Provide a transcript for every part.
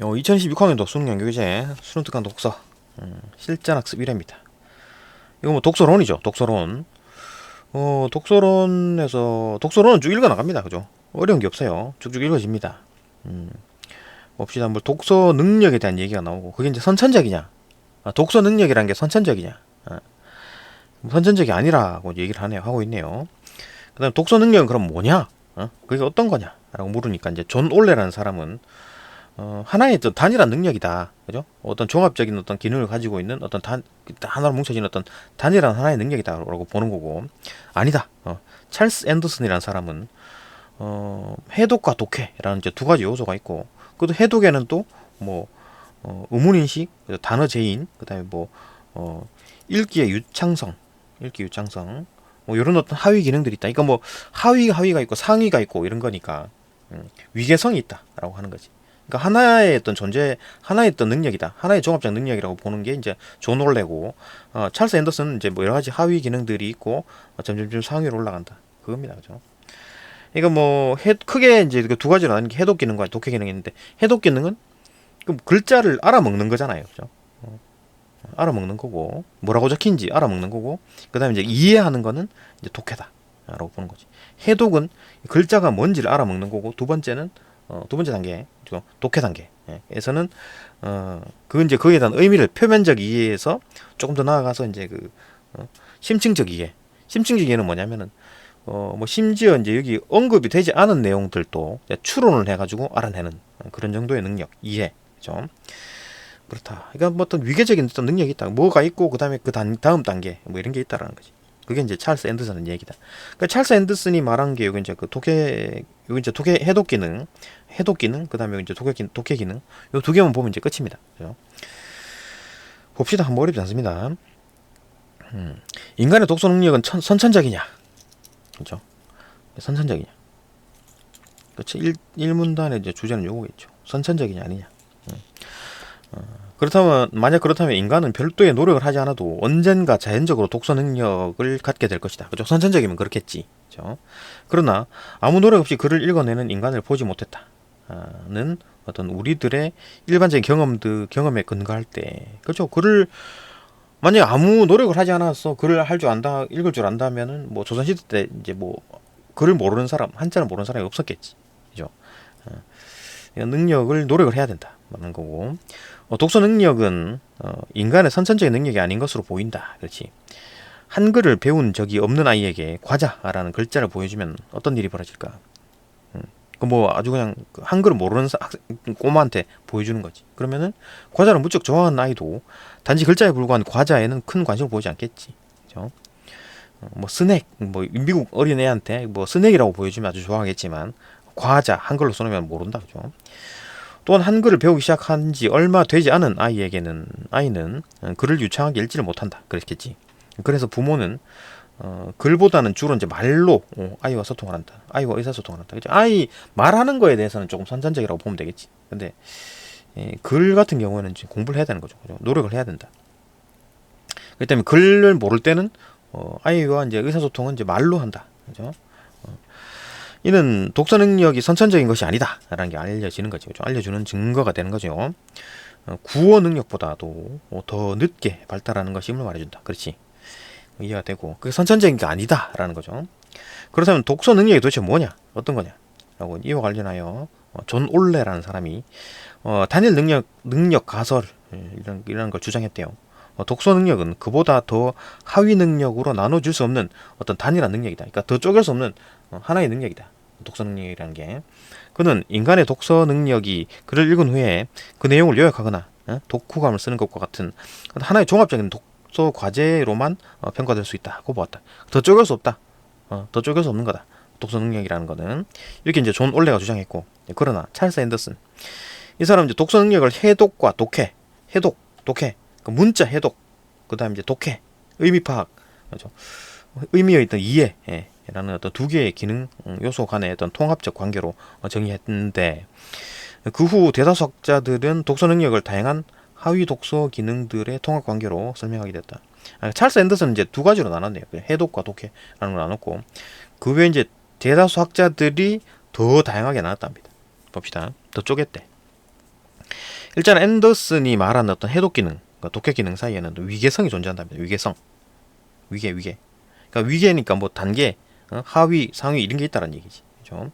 어, 2016학년도 수능 연교교재 수능 특강 독서 음, 실전학습 1회입니다. 이거 뭐 독서론이죠. 독서론. 어, 독서론에서 독서론은 쭉 읽어 나갑니다. 그죠? 어려운 게 없어요. 쭉쭉 읽어집니다. 음. 봅시다. 뭐 독서 능력에 대한 얘기가 나오고 그게 이제 선천적이냐? 아, 독서 능력이라는 게 선천적이냐? 아, 선천적이 아니라고 얘기를 하네요. 하고 있네요. 그다음 독서 능력은 그럼 뭐냐? 어? 그게 어떤 거냐? 라고 물으니까 이제 존 올레라는 사람은 어, 하나의 어떤 단일한 능력이다. 그죠? 어떤 종합적인 어떤 기능을 가지고 있는 어떤 단, 하나로 뭉쳐진 어떤 단일한 하나의 능력이다라고 보는 거고, 아니다. 어, 찰스 앤더슨이라는 사람은, 어, 해독과 독해라는 이제 두 가지 요소가 있고, 그것도 해독에는 또, 뭐, 어, 의문인식, 단어 제인, 그 다음에 뭐, 어, 읽기의 유창성, 읽기 유창성, 뭐, 이런 어떤 하위 기능들이 있다. 그러니까 뭐, 하위, 하위가 있고 상위가 있고 이런 거니까, 음, 위계성이 있다라고 하는 거지. 그러니까 하나의 어떤 존재, 하나의 어떤 능력이다. 하나의 종합적 능력이라고 보는 게 이제 존 올레고, 어, 찰스 앤더슨은 이제 뭐 여러 가지 하위 기능들이 있고, 어, 점점점 상위로 올라간다. 그겁니다. 그죠? 그러니까 뭐, 해, 크게 이제 그두 가지로 나뉘는 게 해독 기능과 독해 기능이 있는데, 해독 기능은 그럼 글자를 알아먹는 거잖아요. 그죠? 어, 알아먹는 거고, 뭐라고 적힌지 알아먹는 거고, 그 다음에 이제 이해하는 거는 이제 독해다. 라고 보는 거지. 해독은 글자가 뭔지를 알아먹는 거고, 두 번째는 어, 두 번째 단계, 독해 단계에서는 어, 그 이제 거기에 대한 의미를 표면적 이해에서 조금 더 나아가서 이제 그 어, 심층적 이해. 심층적 이해는 뭐냐면은 어, 뭐 심지어 이제 여기 언급이 되지 않은 내용들도 추론을 해가지고 알아내는 그런 정도의 능력, 이해, 좀 그렇다. 그러니까 뭐 어떤 위계적인 어떤 능력이 있다. 뭐가 있고 그 다음에 그 다음 단계 뭐 이런 게 있다라는 거지. 그게 이제 찰스 앤더슨의 얘기다. 그러니까 찰스 앤더슨이 말한 게 여기 이제 그 독해 여기 이제 독해 해독 기능, 해독 기능, 그다음에 이제 독해 기능, 독해 기능. 요 두 개만 보면 이제 끝입니다. 그죠? 봅시다. 한번 어렵지 않습니다. 음, 인간의 독서 능력은 천, 선천적이냐? 그죠? 선천적이냐? 그렇죠. 일, 일문단의 이제 주제는 요거겠죠. 선천적이냐 아니냐. 그렇다면 만약 그렇다면 인간은 별도의 노력을 하지 않아도 언젠가 자연적으로 독서 능력을 갖게 될 것이다. 그죠? 선천적이면 그렇겠지. 그죠? 그러나 아무 노력 없이 글을 읽어내는 인간을 보지 못했다는 어떤 우리들의 일반적인 경험들 경험에 근거할 때 그죠? 글을 만약 아무 노력을 하지 않았어 글을 할 줄 안다 읽을 줄 안다면은 뭐 조선시대 때 이제 뭐 글을 모르는 사람 한자를 모르는 사람이 없었겠지. 그죠? 어, 능력을 노력을 해야 된다. 라는 거고 어, 독서 능력은 어, 인간의 선천적인 능력이 아닌 것으로 보인다. 그렇지. 한글을 배운 적이 없는 아이에게 과자라는 글자를 보여주면 어떤 일이 벌어질까? 음, 그뭐 아주 그냥 그 한글을 모르는 사, 꼬마한테 보여주는 거지. 그러면은 과자를 무척 좋아하는 아이도 단지 글자에 불과한 과자에는 큰 관심을 보이지 않겠지. 그죠? 어, 뭐 스낵, 뭐 미국 어린애한테 뭐 스낵이라고 보여주면 아주 좋아하겠지만 과자 한글로 써놓으면 모른다. 그죠? 또한 한글을 배우기 시작한 지 얼마 되지 않은 아이에게는 아이는 글을 유창하게 읽지를 못한다. 그랬겠지. 그래서 부모는 어, 글보다는 주로 이제 말로 어, 아이와 소통을 한다. 아이와 의사소통을 한다. 그죠? 아이 말하는 거에 대해서는 조금 선천적이라고 보면 되겠지. 근데 예, 글 같은 경우에는 지금 공부를 해야 되는 거죠. 그죠? 노력을 해야 된다. 그렇기 때문에 글을 모를 때는 어, 아이와 이제 의사소통은 이제 말로 한다. 그죠? 이는 독서 능력이 선천적인 것이 아니다라는 게 알려지는 거죠. 알려주는 증거가 되는 거죠. 어, 구어 능력보다도 더 늦게 발달하는 것이 힘을 말해준다. 그렇지. 이해가 되고 그게 선천적인 게 아니다라는 거죠. 그렇다면 독서 능력이 도대체 뭐냐? 어떤 거냐? 라고 이와 관련하여 어, 존 올레라는 사람이 어, 단일 능력 능력 가설 이런 이런 걸 주장했대요. 어, 독서 능력은 그보다 더 하위 능력으로 나눠줄 수 없는 어떤 단일한 능력이다. 그러니까 더 쪼갤 수 없는 어, 하나의 능력이다. 독서 능력이라는 게 그는 인간의 독서 능력이 글을 읽은 후에 그 내용을 요약하거나 어? 독후감을 쓰는 것과 같은 하나의 종합적인 독서 과제로만 어, 평가될 수 있다고 보았다. 더 쪼갤 수 없다. 어, 더 쪼갤 수 없는 거다. 독서 능력이라는 거는 이렇게 이제 존 올레가 주장했고 그러나 찰스 앤더슨 이 사람은 이제 독서 능력을 해독과 독해, 해독, 독해 그 문자 해독, 그 다음에 이제 독해, 의미 파악, 그렇죠? 의미에 있던 이해, 예, 라는 어떤 두 개의 기능 음, 요소 간의 어떤 통합적 관계로 어, 정의했는데 그 후 대다수 학자들은 독서 능력을 다양한 하위 독서 기능들의 통합 관계로 설명하게 됐다. 아, 찰스 앤더슨은 이제 두 가지로 나눴네요. 해독과 독해라는 걸 나눴고 그 외에 이제 대다수 학자들이 더 다양하게 나눴답니다. 봅시다. 더 쪼갰대. 일단 앤더슨이 말한 어떤 해독 기능, 그러니까 독해 기능 사이에는 또 위계성이 존재한답니다. 위계성, 위계, 위계. 그러니까 위계니까 뭐 단계, 어? 하위, 상위 이런 게 있다는 얘기지. 그죠?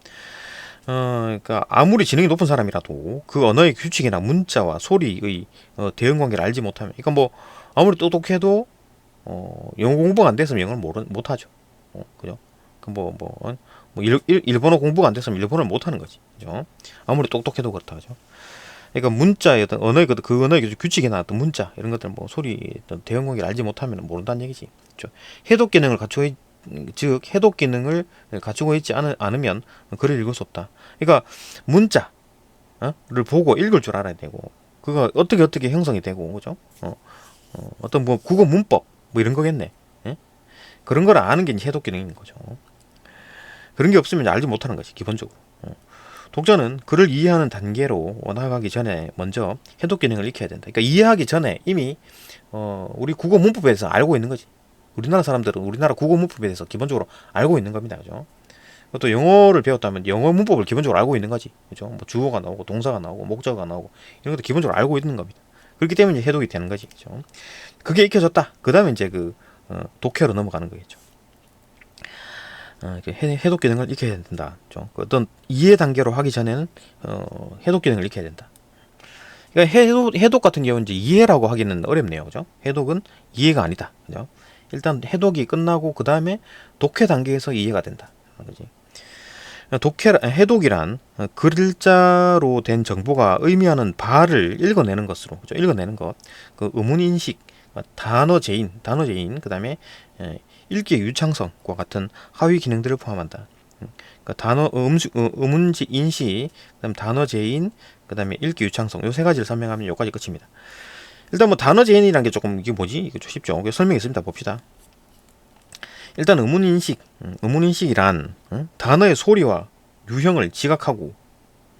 어, 그러니까 아무리 지능이 높은 사람이라도 그 언어의 규칙이나 문자와 소리의 어, 대응 관계를 알지 못하면, 그러니까 뭐 아무리 똑똑해도 어, 영어 공부가 안 됐으면 영어를 모르, 못하죠. 어, 그죠? 그뭐 뭐, 어? 뭐 일, 일, 일 본어 공부가 안 됐으면 일본어를 못하는 거지. 그죠? 아무리 똑똑해도 그렇다. 그죠? 그러니까 문자의 어떤 언어의 그, 그 언어의 규칙이나 어떤 문자 이런 것들 뭐 소리 대응 관계를 알지 못하면 모른다는 얘기지. 그죠? 해독 기능을 갖추고 있, 즉 해독 기능을 갖추고 있지 않, 않으면 글을 읽을 수 없다. 그러니까 문자를 보고 읽을 줄 알아야 되고 그거 어떻게 어떻게 형성이 되고 그죠? 어, 어, 어떤 뭐 국어 문법 뭐 이런 거겠네. 예? 그런 걸 아는 게 해독 기능인 거죠. 그런 게 없으면 알지 못하는 거지 기본적으로. 어. 독자는 글을 이해하는 단계로 나아가기 전에 먼저 해독 기능을 익혀야 된다. 그러니까 이해하기 전에 이미 어, 우리 국어 문법에 대해서 알고 있는 거지. 우리나라 사람들은 우리나라 국어 문법에 대해서 기본적으로 알고 있는 겁니다. 그죠? 또 영어를 배웠다면 영어 문법을 기본적으로 알고 있는 거지. 그죠? 뭐 주어가 나오고 동사가 나오고 목적어가 나오고 이런 것도 기본적으로 알고 있는 겁니다. 그렇기 때문에 해독이 되는 거지. 그죠? 그게 익혀졌다. 그 다음에 이제 그 어, 독해로 넘어가는 거겠죠. 어, 해, 해독 기능을 익혀야 된다. 좀그 어떤 이해 단계로 하기 전에는 어, 해독 기능을 익혀야 된다. 그러니까 해독, 해독 같은 경우는 이제 이해라고 하기는 어렵네요. 그죠? 해독은 이해가 아니다. 그죠? 일단 해독이 끝나고 그 다음에 독해 단계에서 이해가 된다. 그지? 독해 해독이란 글자로 된 정보가 의미하는 바를 읽어내는 것으로 그죠? 읽어내는 것, 그 의문 인식, 단어 제인, 단어 제인, 그 다음에 읽기 유창성과 같은 하위 기능들을 포함한다. 그러니까 단어 음수, 어, 의문지 인식, 그다음 단어 제인, 그다음에 읽기 유창성 요 세 가지를 설명하면 여기까지 끝입니다. 일단 뭐 단어 제인이라는 게 조금 이게 뭐지? 이거 좀 쉽죠. 설명했습니다. 봅시다. 일단 의문 인식, 음, 의문 인식이란 응? 단어의 소리와 유형을 지각하고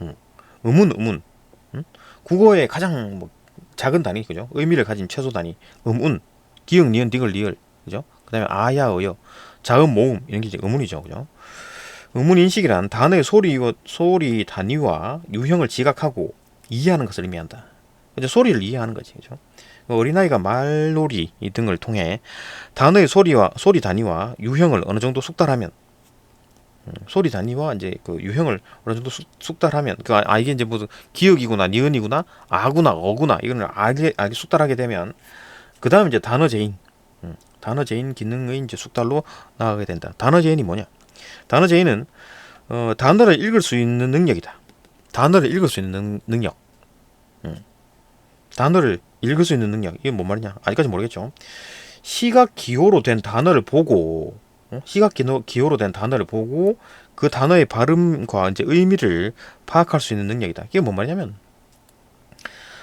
응? 의문 의문 응? 국어의 가장 뭐 작은 단위 그죠? 의미를 가진 최소 단위 음운 기역 니은 디귿 리을 그죠? 그 다음에 아야 어여 자음 모음 이런 게 이제 의문이죠 그죠? 의문 인식이란 단어의 소리 소리 단위와 유형을 지각하고 이해하는 것을 의미한다. 이제 소리를 이해하는 거지 그죠? 어린아이가 말놀이 등을 통해 단어의 소리와 소리 단위와 유형을 어느 정도 숙달하면 음, 소리 단위와 이제 그 유형을 어느 정도 숙, 달하면 그 아 이게 이제 무슨 기억이구나 니은이구나 아구나 어구나 이거를 알게 알게 숙달하게 되면 그 다음 이제 단어 제인 음, 단어 제인 기능의 이제 숙달로 나가게 된다. 단어 제인이 뭐냐? 단어 제인은 어, 단어를 읽을 수 있는 능력이다. 단어를 읽을 수 있는 능, 력 음. 단어를 읽을 수 있는 능력 이게 뭔 말이냐? 아직까지 모르겠죠. 시각 기호로 된 단어를 보고 어? 시각 기호, 로 된 단어를 보고 그 단어의 발음과 이제 의미를 파악할 수 있는 능력이다. 이게 뭔 말이냐면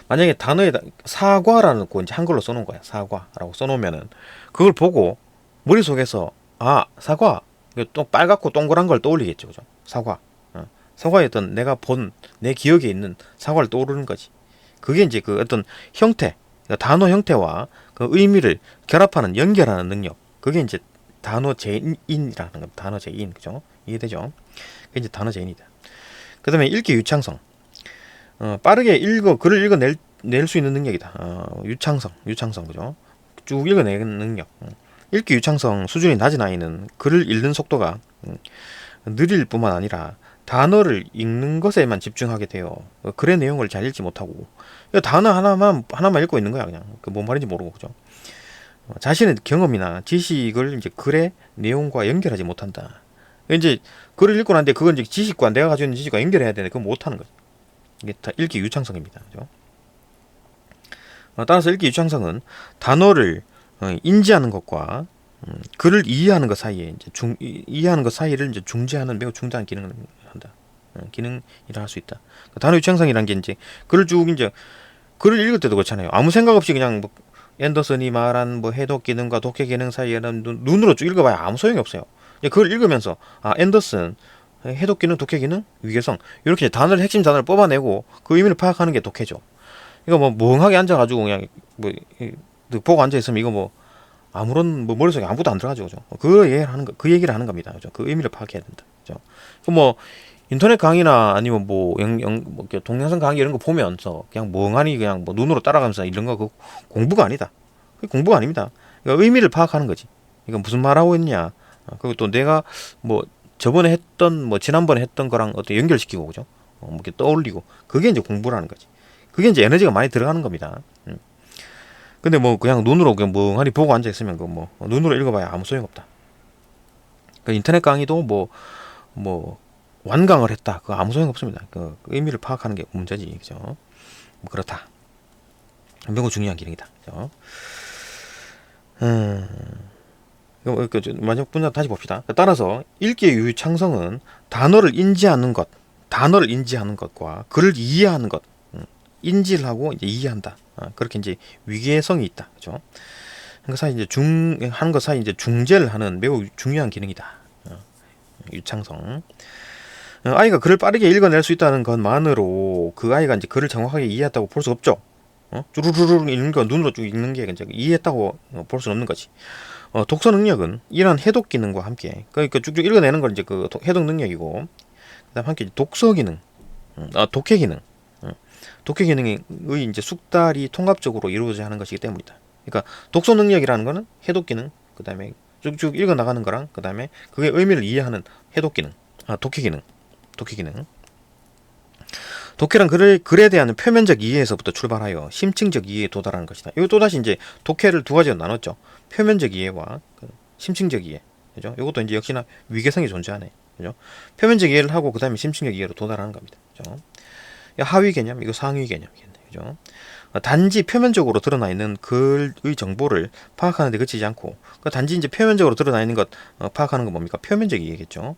만약에 단어에 사과라는 거 이제 한글로 써놓은 거야. 사과라고 써놓으면은. 그걸 보고 머릿속에서 아 사과. 또 빨갛고 동그란 걸 떠올리겠죠 그죠? 사과. 어. 어떤 내가 본 내 기억에 있는 사과를 떠오르는 거지 그게 이제 그 어떤 형태, 그러니까 단어 형태와 그 의미를 결합하는 연결하는 능력. 그게 이제 단어 제인이라는 겁니다. 단어 제인, 그죠? 이해되죠? 그게 이제 단어 제인이다. 그 다음에 읽기 유창성. 어, 빠르게 읽어, 글을 읽어낼 낼 수 있는 능력이다. 어, 유창성, 유창성, 그죠? 쭉 읽어내는 능력. 음. 읽기 유창성 수준이 낮은 아이는 글을 읽는 속도가 음, 느릴 뿐만 아니라 단어를 읽는 것에만 집중하게 돼요. 글의 내용을 잘 읽지 못하고 단어 하나만 하나만 읽고 있는 거야 그냥 그 뭔 말인지 모르고 그죠. 어, 자신의 경험이나 지식을 이제 글의 내용과 연결하지 못한다. 이제 글을 읽고 난데 그건 이제 지식과 내가 가지고 있는 지식과 연결해야 되는데 그건 못하는 거죠. 이게 다 읽기 유창성입니다. 그죠? 어, 따라서 읽기 유창성은 단어를 어, 인지하는 것과 음, 글을 이해하는 것 사이에 이제 중 이해하는 것 사이를 이제 중재하는 매우 중대한 기능을 기능이라 할 수 있다. 그 단어 유창성이란 게 이제 글을 쭉 이제 글을 읽을 때도 그렇잖아요. 아무 생각 없이 그냥 뭐 앤더슨이 말한 뭐 해독 기능과 독해 기능 사이에는 눈, 으로 쭉 읽어봐야 아무 소용이 없어요. 그걸 읽으면서 아 앤더슨 해독 기능, 독해 기능, 위계성 이렇게 단어를 핵심 단어를 뽑아내고 그 의미를 파악하는 게 독해죠. 이거 뭐 멍하게 앉아가지고 그냥 뭐 보고 앉아 있으면 이거 뭐 아무런 뭐 머릿속에 아무것도 안 들어가죠, 그죠? 그 얘기를 하는 거, 그 얘기를 하는 겁니다, 그죠? 그 의미를 파악해야 된다, 그죠? 그뭐 인터넷 강의나 아니면 뭐, 영, 영, 뭐 동영상 강의 이런 거 보면서 그냥 멍하니 그냥 뭐 눈으로 따라가면서 이런 거 그 공부가 아니다. 그게 공부가 아닙니다. 그러니까 의미를 파악하는 거지. 이거 무슨 말하고 있냐. 어, 그리고 또 내가 뭐 저번에 했던 뭐 지난번에 했던 거랑 어떻게 연결시키고 그죠? 어, 뭐 이렇게 떠올리고 그게 이제 공부라는 거지. 그게 이제 에너지가 많이 들어가는 겁니다. 음. 근데 뭐 그냥 눈으로 그냥 멍하니 보고 앉아 있으면 그뭐 눈으로 읽어봐야 아무 소용 없다. 그 인터넷 강의도 뭐뭐 완강을 했다. 그 아무 소용 없습니다. 그 의미를 파악하는 게 문제지, 그죠? 뭐 그렇다. 매우 중요한 기능이다. 그죠? 음. 이거 그 저, 마지막 분야 다시 봅시다. 따라서 읽기의 유유창성은 단어를 인지하는 것, 단어를 인지하는 것과 글을 이해하는 것, 음, 인지를 하고 이제 이해한다. 아, 그렇게 이제 위계성이 있다. 그죠? 그 사이 이제 중 하는 것 사이 이제 중재를 하는 매우 중요한 기능이다. 어, 유창성. 어, 아이가 글을 빠르게 읽어낼 수 있다는 것만으로 그 아이가 이제 글을 정확하게 이해했다고 볼 수 없죠. 어? 쭈루루루 읽는 거 눈으로 쭉 읽는 게 이제 이해했다고 어, 볼 수는 없는 거지. 어, 독서 능력은 이러한 해독 기능과 함께 그러니까 쭉쭉 읽어내는 건 이제 그 도- 해독 능력이고 그다음 함께 독서 기능, 음, 아 독해 기능, 음, 독해 기능의 이제 숙달이 통합적으로 이루어져야 하는 것이기 때문이다. 그러니까 독서 능력이라는 거는 해독 기능, 그다음에 쭉쭉 읽어 나가는 거랑 그다음에 그게 의미를 이해하는 해독 기능, 아 독해 기능, 독해 기능. 독해란 글을, 글에 대한 표면적 이해에서부터 출발하여 심층적 이해에 도달하는 것이다. 이거 또다시 이제 독해를 두 가지로 나눴죠. 표면적 이해와 그 심층적 이해. 그죠? 이것도 이제 역시나 위계성이 존재하네. 그죠? 표면적 이해를 하고 그다음에 심층적 이해로 도달하는 겁니다. 그죠? 하위 개념, 이거 상위 개념이겠네. 그죠? 어, 단지 표면적으로 드러나 있는 글의 정보를 파악하는 데 그치지 않고 그 단지 이제 표면적으로 드러나 있는 것 어, 파악하는 건 뭡니까? 표면적 이해겠죠.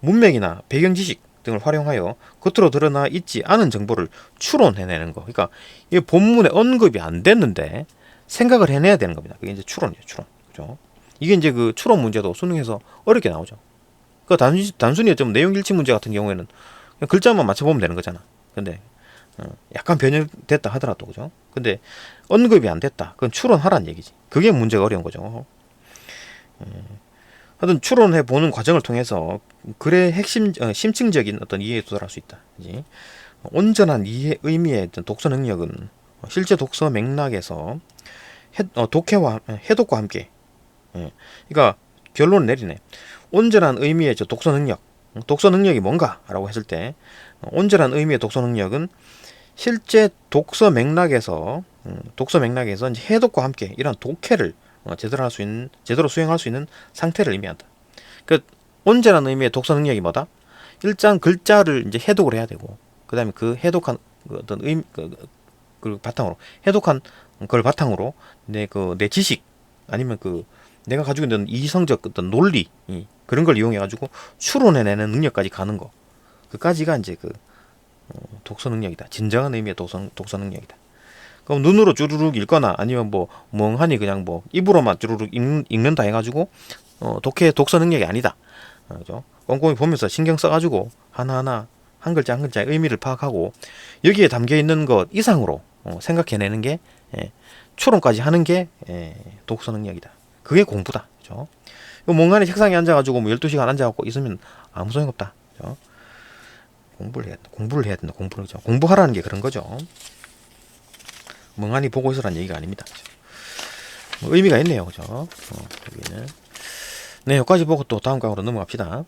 문맥이나 배경 지식 등을 활용하여 겉으로 드러나 있지 않은 정보를 추론해내는 거. 그러니까 이 본문에 언급이 안 됐는데 생각을 해내야 되는 겁니다. 그게 이제 추론이에요, 추론. 그죠? 이게 이제 그 추론 문제도 수능에서 어렵게 나오죠. 그 단순히 단순히 좀 내용 일치 문제 같은 경우에는 글자만 맞춰보면 되는 거잖아. 근데 어, 약간 변형됐다 하더라도 그죠? 근데 언급이 안 됐다. 그건 추론하라는 얘기지. 그게 문제가 어려운 거죠. 예. 하여튼 추론해 보는 과정을 통해서 글의 핵심 어, 심층적인 어떤 이해에 도달할 수 있다. 그지? 온전한 이해 의미의 어떤 독서 능력은 실제 독서 맥락에서 해, 어, 독해와 해독과 함께 예. 그러니까 결론을 내리네. 온전한 의미의 저 독서 능력, 독서 능력이 뭔가라고 했을 때 어, 온전한 의미의 독서 능력은 실제 독서 맥락에서 음, 독서 맥락에서 이제 해독과 함께 이런 독해를 어, 제대로 할 수 있는 제대로 수행할 수 있는 상태를 의미한다. 그 온전한 의미의 독서 능력이 뭐다? 일장 글자를 이제 해독을 해야 되고 그다음에 그 해독한 그 어떤 의미 그, 그- 그 바탕으로 해독한 그걸 바탕으로 내 그 내 지식 아니면 그 내가 가지고 있는 이성적 어떤 논리 이, 그런 걸 이용해 가지고 추론해내는 능력까지 가는 거 그까지가 이제 그 어, 독서 능력이다. 진정한 의미의 독서 독서 능력이다. 그럼 눈으로 쭈루룩 읽거나 아니면 뭐 멍하니 그냥 뭐 입으로만 쭈루룩 읽, 읽는 다 해가지고 어, 독해 독서 능력이 아니다. 어, 그죠? 꼼꼼히 보면서 신경 써가지고 하나하나 한 글자 한 글자의 의미를 파악하고 여기에 담겨 있는 것 이상으로 어, 생각해내는 게 예, 추론까지 하는 게 예, 독서 능력이다. 그게 공부다. 그죠? 멍하니 책상에 앉아가지고 뭐 12시간 앉아갖고 있으면 아무 소용 없다. 그죠? 공부를 해야 된다. 공부를 해야 된다. 공부를 그죠? 공부하라는 게 그런 거죠. 멍하니 보고 있으라는 얘기가 아닙니다. 뭐 의미가 있네요. 그죠? 어, 여기는. 네, 여기까지 보고 또 다음 강으로 넘어갑시다.